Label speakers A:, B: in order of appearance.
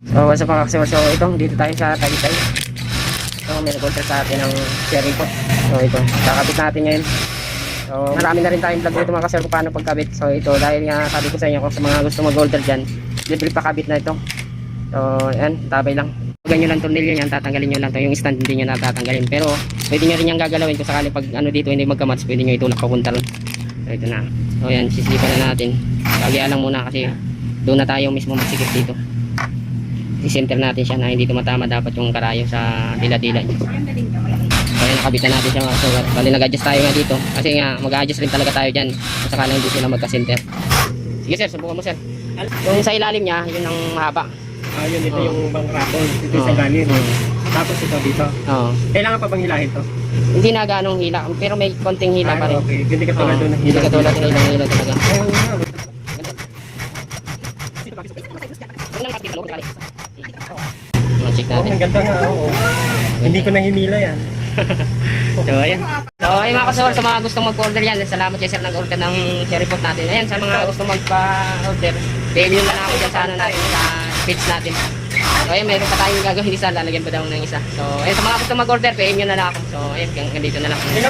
A: So, what's up mga? So, ito, dito tayo sa Talisay. So, may nag-order sa atin ng sharing po. So, ito, kakabit natin ngayon. So, marami na rin tayong vlog dito mga kasama kung paano pagkabit. So, ito, dahil nga sabi ko sa inyo kung sa mga gusto mag-order dyan, libre pa kabit na ito. So, yan, tabay lang. Ganyan nyo lang tornilyo yan, tatanggalin nyo lang to. Yung stand hindi nyo natatanggalin. Pero, pwede nyo rin yung gagalawin kung sakali pag ano dito hindi magkamats, pwede nyo itulak papunta ron. So, ito na. So, yan, sisipan na natin. Kagaya lang muna kasi doon na tayo mismo magsikip dito i-center natin siya na hindi tumatama dapat yung karayo sa dila-dila niya. Kaya nakabitan natin siya mga sugat. Bali nag-adjust tayo nga dito. Kasi nga mag-adjust rin talaga tayo dyan. Kung sakalang hindi sila magka-center. Sige sir, subukan mo sir. Yung sa ilalim niya, yun ang mahaba.
B: Ah, yun, ito yung bang rapon. Ito yung sa.
A: Oo.
B: Tapos ito dito.
A: Oo.
B: Kailangan pa bang hilahin to?
A: Hindi na ganong hila. Pero may konting hila pa rin.
B: Ah, okay. Hindi ka tulad
A: Oo.
B: doon na
A: Hindi ka tulad ng ilang hila talaga.
B: Ayun nga.
A: Check
B: Oh,
A: natin.
B: ang ganda nga. Oo. Hindi ko na hinila yan.
A: So, ayan. So, ayun mga kasawal, sa mga gustong mag-order yan, salamat kay sir nag-order ng share report natin. Ayan, sa mga gustong magpa-order, nyo na lang ako dyan sa ano natin, sa page natin. So, ayun, meron pa tayong gagawin isa, lalagyan pa daw ng isa. So, ayun, sa mga gustong mag-order, PM nyo na lang ako. So, ayun, hanggang dito na lang.